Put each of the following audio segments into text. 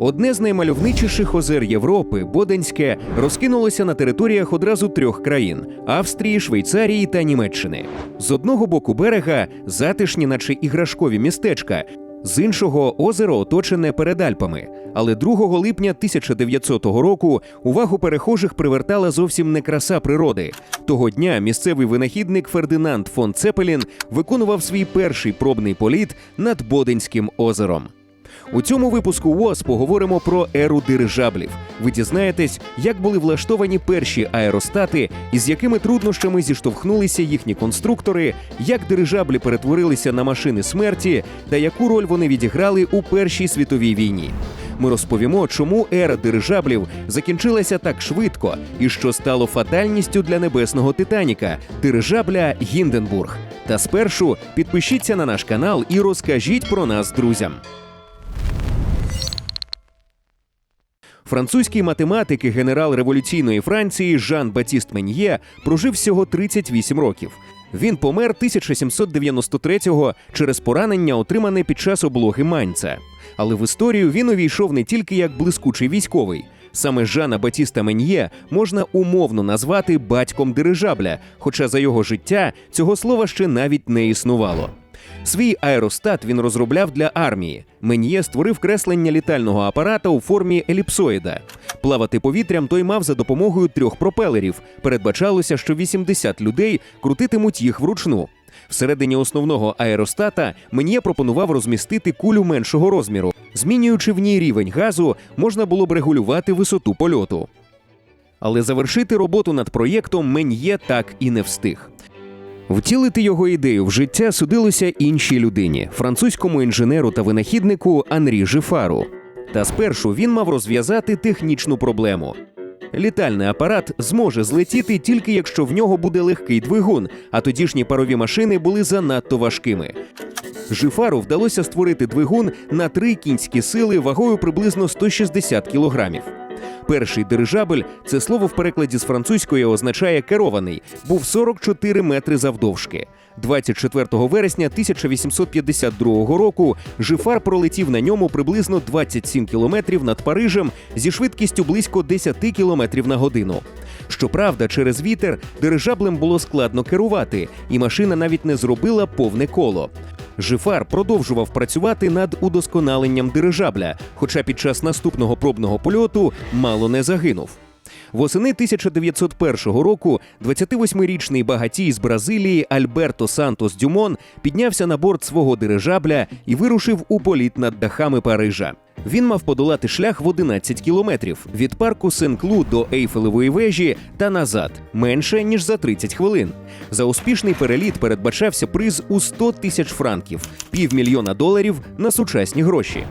Одне з наймальовничіших озер Європи, Боденське, розкинулося на територіях одразу трьох країн Австрії, Швейцарії та Німеччини. З одного боку берега затишні, наче іграшкові містечка. З іншого озеро оточене перед Альпами. Але 2 липня 1900 року увагу перехожих привертала зовсім не краса природи. Того дня місцевий винахідник Фердинанд фон Цепелін виконував свій перший пробний політ над Боденським озером. У цьому випуску ВОЗ поговоримо про еру дирижаблів. Ви дізнаєтесь, як були влаштовані перші аеростати, і з якими труднощами зіштовхнулися їхні конструктори, як дирижаблі перетворилися на машини смерті та яку роль вони відіграли у Першій світовій війні. Ми розповімо, чому ера дирижаблів закінчилася так швидко і що стало фатальністю для небесного Титаніка дирижабля Гінденбург. Та спершу підпишіться на наш канал і розкажіть про нас друзям. Французький математик і генерал революційної Франції Жан Батіст Мен'є прожив всього 38 років. Він помер 1793-го через поранення, отримане під час облоги Маньця. Але в історію він увійшов не тільки як блискучий військовий. Саме Жана Батіста Мен'є можна умовно назвати батьком дирижабля, хоча за його життя цього слова ще навіть не існувало. Свій аеростат він розробляв для армії. Мен'є створив креслення літального апарата у формі еліпсоїда. Плавати повітрям той мав за допомогою трьох пропелерів. Передбачалося, що 80 людей крутитимуть їх вручну. Всередині основного аеростата Мен'є пропонував розмістити кулю меншого розміру. Змінюючи в ній рівень газу, можна було б регулювати висоту польоту. Але завершити роботу над проєктом Мен'є так і не встиг. Втілити його ідею в життя судилося іншій людині французькому інженеру та винахіднику Анрі Жифару. Та спершу він мав розв'язати технічну проблему. Літальний апарат зможе злетіти тільки якщо в нього буде легкий двигун, а тодішні парові машини були занадто важкими. Жифару вдалося створити двигун на три кінські сили вагою приблизно 160 кілограмів. Перший дирижабель це слово в перекладі з французької означає керований, був 44 метри завдовжки. 24 вересня 1852 року Жифар пролетів на ньому приблизно 27 кілометрів над Парижем зі швидкістю близько 10 кілометрів на годину. Щоправда, через вітер дирижаблем було складно керувати, і машина навіть не зробила повне коло. Жифар продовжував працювати над удосконаленням дирижабля, хоча під час наступного пробного польоту мало не загинув. Восени 1901 року 28-річний багатій з Бразилії Альберто Сантос Дюмон піднявся на борт свого дирижабля і вирушив у політ над дахами Парижа. Він мав подолати шлях в 11 кілометрів від парку Сен-Клу до Ейфелевої вежі та назад менше ніж за 30 хвилин. За успішний переліт передбачався приз у 100 тисяч франків, півмільйона доларів на сучасні гроші.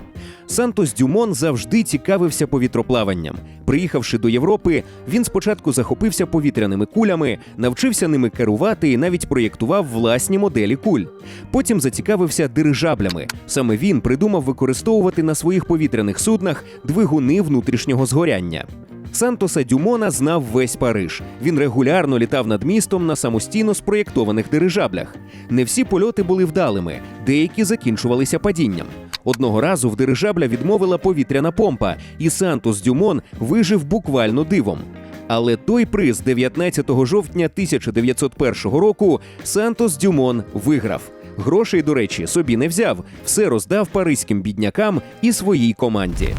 Сантос Дюмон завжди цікавився повітроплаванням. Приїхавши до Європи, він спочатку захопився повітряними кулями, навчився ними керувати і навіть проєктував власні моделі куль. Потім зацікавився дирижаблями. Саме він придумав використовувати на своїх повітряних суднах двигуни внутрішнього згоряння. Сантоса Дюмона знав весь Париж. Він регулярно літав над містом на самостійно спроєктованих дирижаблях. Не всі польоти були вдалими, деякі закінчувалися падінням. Одного разу в дирижабля відмовила повітряна помпа, і Сантос Дюмон вижив буквально дивом. Але той приз 19 жовтня 1901 року Сантос Дюмон виграв. Грошей, до речі, собі не взяв, все роздав паризьким біднякам і своїй команді.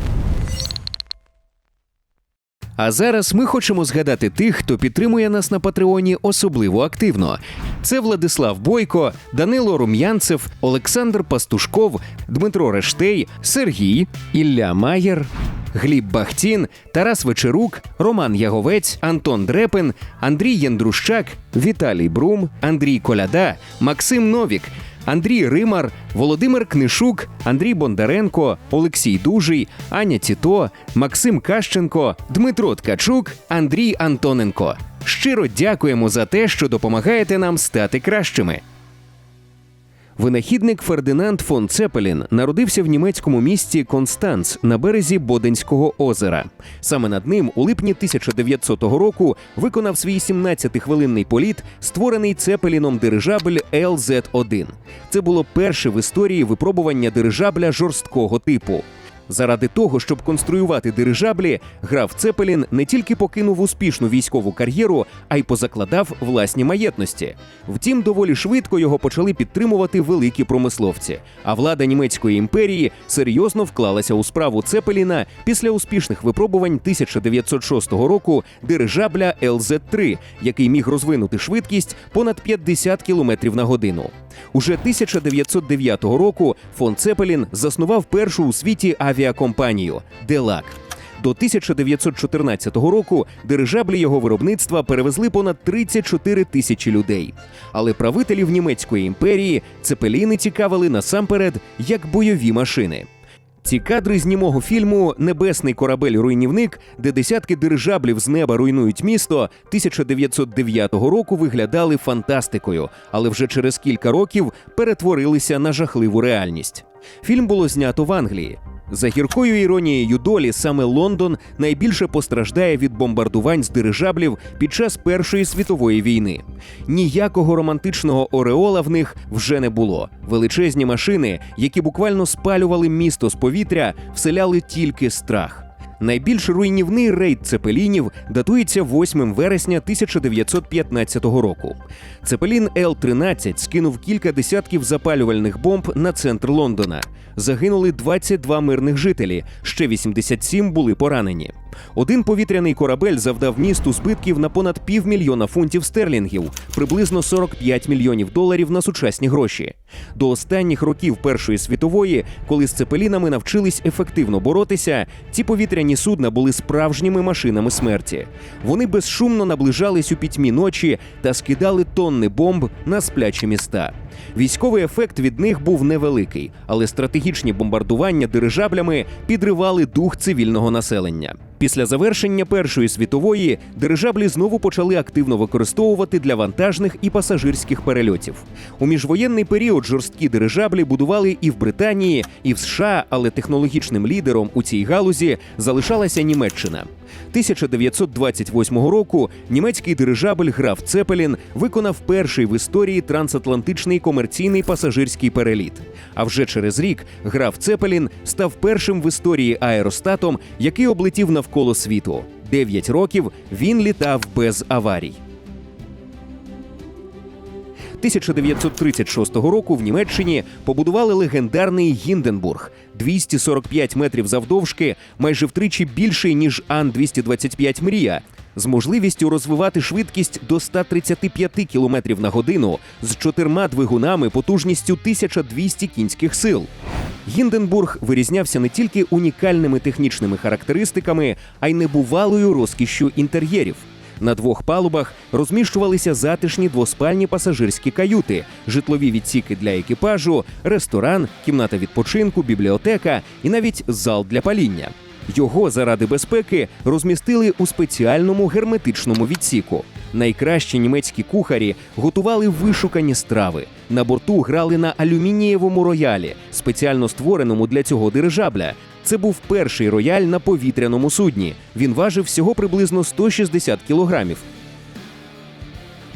А зараз ми хочемо згадати тих, хто підтримує нас на Патреоні особливо активно. Це Владислав Бойко, Данило Рум'янцев, Олександр Пастушков, Дмитро Рештей, Сергій, Ілля Маєр, Гліб Бахтін, Тарас Вечерук, Роман Яговець, Антон Дрепин, Андрій Яндрущак, Віталій Брум, Андрій Коляда, Максим Новік. Андрій Римар, Володимир Книшук, Андрій Бондаренко, Олексій Дужий, Аня Тіто, Максим Кащенко, Дмитро Ткачук, Андрій Антоненко. Щиро дякуємо за те, що допомагаєте нам стати кращими. Винахідник Фердинанд фон Цепелін народився в німецькому місті Констанц на березі Боденського озера. Саме над ним у липні 1900 року виконав свій 17-хвилинний політ, створений Цепеліном дирижабль LZ-1. Це було перше в історії випробування дирижабля жорсткого типу. Заради того, щоб конструювати дирижаблі, граф Цепелін не тільки покинув успішну військову кар'єру, а й позакладав власні маєтності. Втім, доволі швидко його почали підтримувати великі промисловці. А влада німецької імперії серйозно вклалася у справу Цепеліна після успішних випробувань 1906 року дирижабля ЛЗ-3, який міг розвинути швидкість понад 50 км на годину. Уже 1909 року фон Цепелін заснував першу у світі авіакомпанію Делак. До 1914 року дирижаблі його виробництва перевезли понад 34 тисячі людей. Але правителів німецької імперії цепеліни цікавили насамперед як бойові машини. Ці кадри з німого фільму Небесний корабель-руйнівник, де десятки дирижаблів з неба руйнують місто 1909 року виглядали фантастикою, але вже через кілька років перетворилися на жахливу реальність. Фільм було знято в Англії. За гіркою іронією долі саме Лондон найбільше постраждає від бомбардувань з дирижаблів під час Першої світової війни. Ніякого романтичного ореола в них вже не було. Величезні машини, які буквально спалювали місто з повітря, вселяли тільки страх. Найбільш руйнівний рейд цепелінів датується 8 вересня 1915 року. Цепелін Л-13 скинув кілька десятків запалювальних бомб на центр Лондона. Загинули 22 мирних жителі, ще 87 були поранені. Один повітряний корабель завдав місту збитків на понад півмільйона фунтів стерлінгів, приблизно 45 мільйонів доларів на сучасні гроші. До останніх років Першої світової, коли з цепелінами навчились ефективно боротися, ці повітряні судна були справжніми машинами смерті. Вони безшумно наближались у пітьмі ночі та скидали тонни бомб на сплячі міста. Військовий ефект від них був невеликий, але стратегічні бомбардування дирижаблями підривали дух цивільного населення. Після завершення Першої світової дирижаблі знову почали активно використовувати для вантажних і пасажирських перельотів. У міжвоєнний період жорсткі дирижаблі будували і в Британії, і в США, але технологічним лідером у цій галузі залишалася Німеччина. 1928 року німецький дирижабель граф Цепелін виконав перший в історії трансатлантичний комерційний пасажирський переліт. А вже через рік граф Цепелін став першим в історії аеростатом, який облетів навколо світу. Дев'ять років він літав без аварій. 1936 року в Німеччині побудували легендарний Гінденбург 245 метрів завдовжки, майже втричі більший ніж Ан-225 Мрія, з можливістю розвивати швидкість до 135 км на годину з чотирма двигунами потужністю 1200 кінських сил. Гінденбург вирізнявся не тільки унікальними технічними характеристиками, а й небувалою розкішшю інтер'єрів. На двох палубах розміщувалися затишні двоспальні пасажирські каюти, житлові відсіки для екіпажу, ресторан, кімната відпочинку, бібліотека і навіть зал для паління. Його заради безпеки розмістили у спеціальному герметичному відсіку. Найкращі німецькі кухарі готували вишукані страви. На борту грали на алюмінієвому роялі, спеціально створеному для цього дирижабля. Це був перший рояль на повітряному судні. Він важив всього приблизно 160 кілограмів.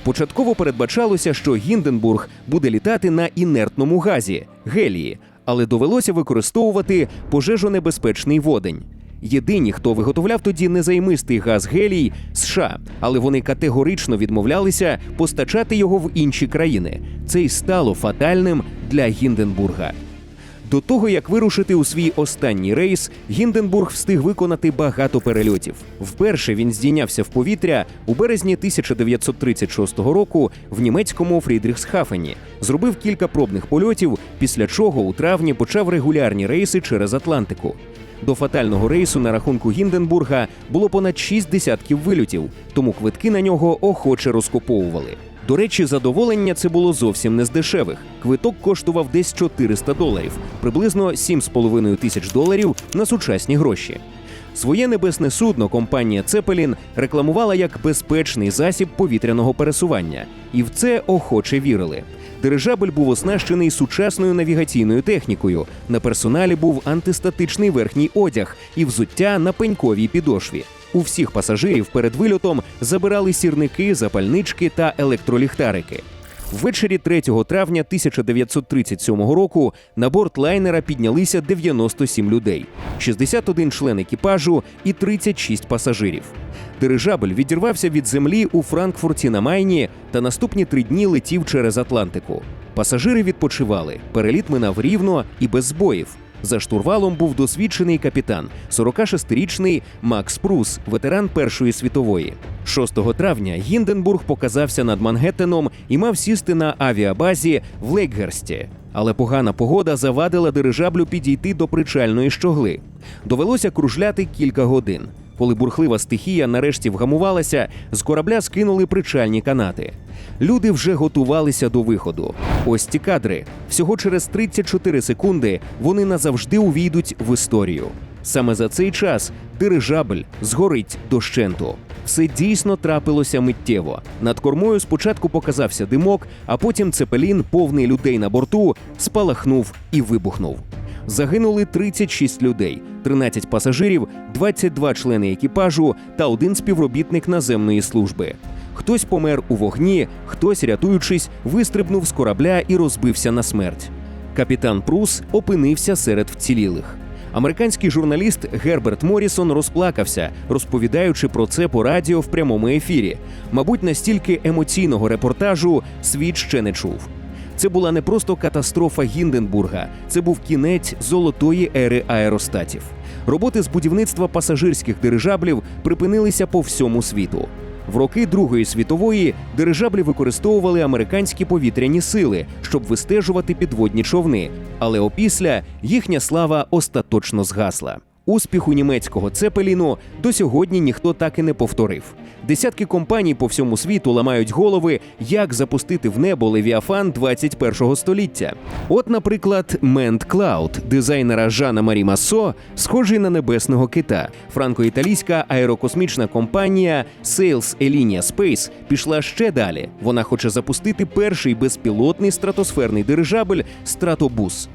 Початково передбачалося, що Гінденбург буде літати на інертному газі гелії, але довелося використовувати пожежонебезпечний водень. Єдині, хто виготовляв тоді незаймистий газ гелій США, але вони категорично відмовлялися постачати його в інші країни. Це й стало фатальним для Гінденбурга. До того як вирушити у свій останній рейс, Гінденбург встиг виконати багато перельотів. Вперше він здійнявся в повітря у березні 1936 року в німецькому Фрідріхсхафені, зробив кілька пробних польотів, після чого у травні почав регулярні рейси через Атлантику. До фатального рейсу на рахунку Гінденбурга було понад шість десятків вильотів, тому квитки на нього охоче розкуповували. До речі, задоволення це було зовсім не з дешевих. Квиток коштував десь 400 доларів, приблизно 7,5 тисяч доларів на сучасні гроші. Своє небесне судно компанія Цепелін рекламувала як безпечний засіб повітряного пересування, і в це охоче вірили. Дирижабль був оснащений сучасною навігаційною технікою. На персоналі був антистатичний верхній одяг і взуття на пеньковій підошві. У всіх пасажирів перед вильотом забирали сірники, запальнички та електроліхтарики. Ввечері 3 травня 1937 року на борт лайнера піднялися 97 людей, 61 член екіпажу і 36 пасажирів. Дирижабль відірвався від землі у Франкфурті на Майні та наступні три дні летів через Атлантику. Пасажири відпочивали, переліт минав рівно і без збоїв. За штурвалом був досвідчений капітан, 46-річний Макс Прус, ветеран Першої світової. 6 травня Гінденбург показався над Мангеттеном і мав сісти на авіабазі в Лейкгерсті. Але погана погода завадила дирижаблю підійти до причальної щогли. Довелося кружляти кілька годин. Коли бурхлива стихія нарешті вгамувалася, з корабля скинули причальні канати. Люди вже готувалися до виходу. Ось ці кадри. Всього через 34 секунди вони назавжди увійдуть в історію. Саме за цей час дирижабль згорить дощенту. Все дійсно трапилося миттєво. Над кормою спочатку показався димок, а потім цепелін, повний людей на борту, спалахнув і вибухнув. Загинули 36 людей, 13 пасажирів, 22 члени екіпажу та один співробітник наземної служби. Хтось помер у вогні, хтось, рятуючись, вистрибнув з корабля і розбився на смерть. Капітан Прус опинився серед вцілілих. Американський журналіст Герберт Морісон розплакався, розповідаючи про це по радіо в прямому ефірі. Мабуть, настільки емоційного репортажу світ ще не чув. Це була не просто катастрофа Гінденбурга, це був кінець золотої ери аеростатів. Роботи з будівництва пасажирських дирижаблів припинилися по всьому світу. В роки Другої світової дирижаблі використовували американські повітряні сили, щоб вистежувати підводні човни, але опісля їхня слава остаточно згасла. Успіху німецького цепеліну до сьогодні ніхто так і не повторив. Десятки компаній по всьому світу ламають голови, як запустити в небо левіафан 21-го століття. От, наприклад, Мент Клауд дизайнера Жана Марі Массо, схожий на небесного кита. Франко-італійська аерокосмічна компанія Sales Elinia Space пішла ще далі. Вона хоче запустити перший безпілотний стратосферний дирижабль Стратобус.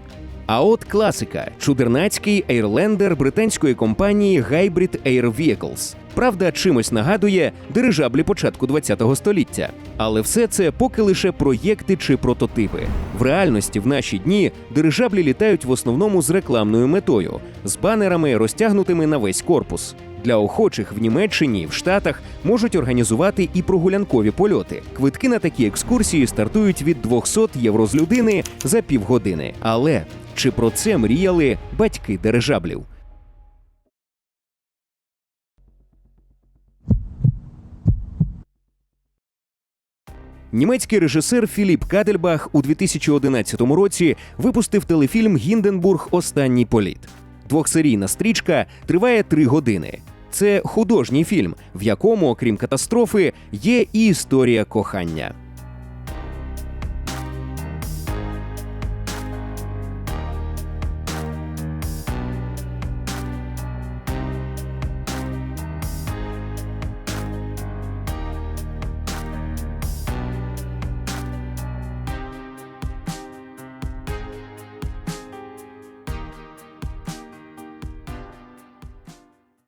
А от класика чудернацький ейрлендер британської компанії Hybrid Air Vehicles. Правда, чимось нагадує дирижаблі початку ХХ століття. Але все це поки лише проєкти чи прототипи. В реальності в наші дні дирижаблі літають в основному з рекламною метою, з банерами, розтягнутими на весь корпус. Для охочих в Німеччині в Штатах можуть організувати і прогулянкові польоти. Квитки на такі екскурсії стартують від 200 євро з людини за півгодини. Але чи про це мріяли батьки дирижаблів? Німецький режисер Філіп Кадельбах у 2011 році випустив телефільм Гінденбург Останній політ. Двохсерійна стрічка триває три години. Це художній фільм, в якому, окрім катастрофи, є і історія кохання.